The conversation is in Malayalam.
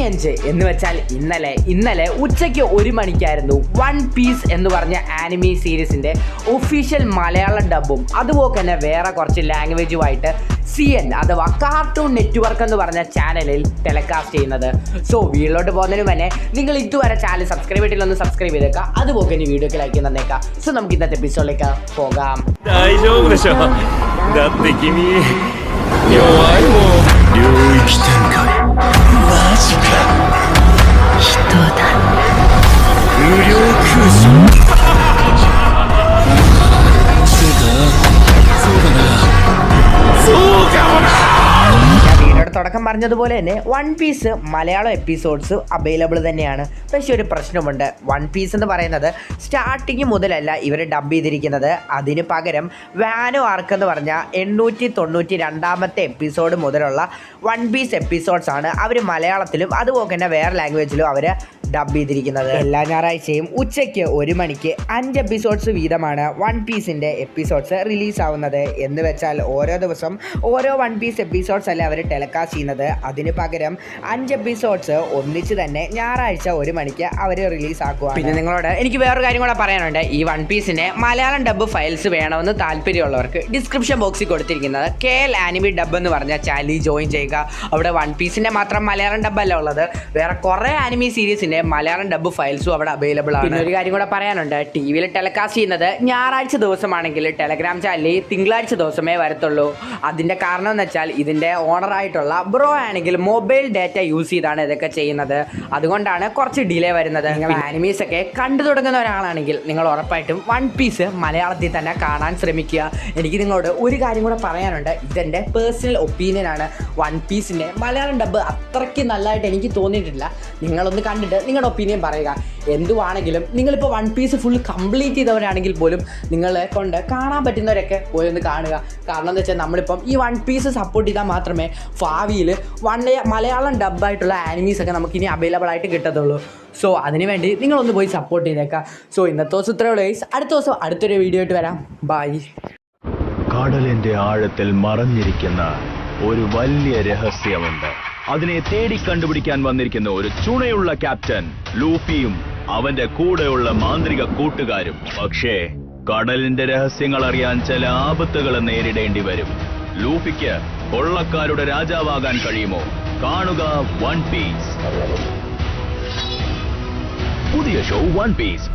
പതിനഞ്ച് എന്ന് വെച്ചാൽ ഇന്നലെ ഇന്നലെ ഉച്ചയ്ക്ക് ഒരു മണിക്കായിരുന്നു വൺ പീസ് എന്ന് പറഞ്ഞ ആനിമി സീരീസിന്റെ ഒഫീഷ്യൽ മലയാളം ഡബും അതുപോലെ തന്നെ വേറെ കുറച്ച് ലാംഗ്വേജുമായിട്ട് സി എൻ അഥവാ കാർട്ടൂൺ നെറ്റ്വർക്ക് എന്ന് പറഞ്ഞ ചാനലിൽ ടെലികാസ്റ്റ് ചെയ്യുന്നത് സോ വീട്ടിലോട്ട് പോകുന്നതിന് മുന്നേ നിങ്ങൾ ഇതുവരെ ചാനൽ സബ്സ്ക്രൈബ് ചെയ്തിട്ടൊന്ന് സബ്സ്ക്രൈബ് ചെയ്തേക്കാം അതുപോലെ തന്നെ വീഡിയോക്ക് ലൈക്ക് തന്നേക്കാം സോ നമുക്ക് ഇന്നത്തെ എപ്പിസോഡിലേക്ക് പോകാം 大丈夫でしょだって君弱いもん തുടക്കം പറഞ്ഞതുപോലെ തന്നെ One Piece Malayalam episodes available തന്നെയാണ്. പക്ഷേ ഒരു പ്രശ്നമുണ്ട്. വൺ പീസ് എന്ന് പറയുന്നത് സ്റ്റാർട്ടിങ് മുതലല്ല ഇവർ ഡബ് ചെയ്തിരിക്കുന്നത്. അതിന് പകരം വാനോ ആർക്ക് എന്ന് പറഞ്ഞ എണ്ണൂറ്റി തൊണ്ണൂറ്റി രണ്ടാമത്തെ എപ്പിസോഡ് മുതലുള്ള വൺ പീസ് എപ്പിസോഡ്സ് ആണ്. അവർ മലയാളത്തിലും അതുപോലെ തന്നെ വേറെ ലാംഗ്വേജിലും അവർ ഡബ് ചെയ്തിരിക്കുന്നത്. എല്ലാ ഞായറാഴ്ചയും ഉച്ചയ്ക്ക് ഒരു മണിക്ക് അഞ്ച് എപ്പിസോഡ്സ് വീതമാണ് വൺ പീസിന്റെ എപ്പിസോഡ്സ് റിലീസ് ആവുന്നത്. എന്ന് വെച്ചാൽ ഓരോ ദിവസം ഓരോ വൺ പീസ് എപ്പിസോഡ്സ് അല്ല അവർ ടെലികാസ്റ്റ് ചെയ്യുന്നത്. അതിന് പകരം അഞ്ച് എപ്പിസോഡ്സ് ഒന്നിച്ച് തന്നെ ഞായറാഴ്ച ഒരു മണിക്ക് അവർ റിലീസ് ആക്കുക പിന്നെ നിങ്ങളോട് എനിക്ക് വേറൊരു കാര്യം കൂടെ പറയാനുണ്ട്. ഈ വൺ പീസിന്റെ മലയാളം ഡബ് ഫയൽസ് വേണമെന്ന് താല്പര്യമുള്ളവർക്ക് ഡിസ്ക്രിപ്ഷൻ ബോക്സിൽ കൊടുത്തിരിക്കുന്നത് കെ എൽ ആനിമി ഡബ് എന്ന് പറഞ്ഞ ചാനലിൽ ജോയിൻ ചെയ്യുക. അവിടെ വൺ പീസിന്റെ മാത്രം മലയാളം ഡബ് അല്ല ഉള്ളത്. വേറെ കുറേ ആനിമി സീരീസിന്റെ മലയാളം ഡബ് ഫയൽസും അവിടെ അവൈലബിൾ ആണ്. ഒരു കാര്യം കൂടെ പറയാനുണ്ട്. ടി വിയിൽ ടെലികാസ്റ്റ് ചെയ്യുന്നത് ഞായറാഴ്ച ദിവസമാണെങ്കിൽ ടെലഗ്രാം ചാനലിൽ തിങ്കളാഴ്ച ദിവസമേ വരത്തുള്ളൂ. അതിന്റെ കാരണം എന്ന് വെച്ചാൽ ഇതിന്റെ ഓണർ ആയിട്ടുള്ള ബ്രോ ആണെങ്കിൽ മൊബൈൽ ഡാറ്റ യൂസ് ചെയ്താണ് ഇതൊക്കെ ചെയ്യുന്നത്. അതുകൊണ്ടാണ് കുറച്ച് ഡിലേ വരുന്നത്. നിങ്ങൾ ആനിമീസ് ഒക്കെ കണ്ടു തുടങ്ങുന്ന ഒരാളാണെങ്കിൽ നിങ്ങൾ ഉറപ്പായിട്ടും വൺ പീസ് മലയാളത്തിൽ തന്നെ കാണാൻ ശ്രമിക്കുക. എനിക്ക് നിങ്ങളോട് ഒരു കാര്യം കൂടെ പറയാനുണ്ട്. ഇതെന്റെ പേഴ്സണൽ ഒപ്പീനിയൻ ആണ്. വൺ പീസിന്റെ മലയാളം ഡബ് അത്രയ്ക്ക് നല്ലതായിട്ട് എനിക്ക് തോന്നിയിട്ടില്ല. നിങ്ങളൊന്ന് കണ്ടിട്ട് നിങ്ങളുടെ ഒപ്പീനിയൻ പറയുക. എന്തുവാണെങ്കിലും നിങ്ങളിപ്പോൾ വൺ പീസ് ഫുൾ കംപ്ലീറ്റ് ചെയ്തവരാണെങ്കിൽ പോലും നിങ്ങളെ കൊണ്ട് കാണാൻ പറ്റുന്നവരൊക്കെ പോയി ഒന്ന് കാണുക. കാരണം എന്താ വെച്ചാൽ നമ്മളിപ്പം ഈ വൺ പീസ് സപ്പോർട്ട് ചെയ്താൽ മാത്രമേ ഭാവിയിൽ വൺ മലയാളം ഡബ്ബായിട്ടുള്ള ആനിമീസ് ഒക്കെ നമുക്ക് ഇനി അവൈലബിൾ ആയിട്ട് കിട്ടത്തുള്ളൂ. സോ അതിനുവേണ്ടി നിങ്ങളൊന്ന് പോയി സപ്പോർട്ട് ചെയ്തേക്കാം. സോ ഇന്നത്തെ ദിവസം ഇത്രയേ ഉള്ളൂ അടുത്ത ദിവസം അടുത്തൊരു വീഡിയോ ആയിട്ട് വരാം. ബൈ കടലിന്റെ ആഴത്തിൽ മറഞ്ഞിരിക്കുന്ന ഒരു വലിയ രഹസ്യമുണ്ട്. അതിനെ തേടി കണ്ടുപിടിക്കാൻ വന്നിരിക്കുന്ന ഒരു ചുണയുള്ള ക്യാപ്റ്റൻ ലൂഫിയും അവന്റെ കൂടെയുള്ള മാന്ത്രിക കൂട്ടുകാരും. പക്ഷേ കടലിന്റെ രഹസ്യങ്ങൾ അറിയാൻ ചില ആപത്തുകൾ നേരിടേണ്ടി വരും. ലൂഫിക്ക് കൊള്ളക്കാരുടെ രാജാവാകാൻ കഴിയുമോ? കാണുക വൺ പീസ്. പുതിയ ഷോ വൺ പീസ്.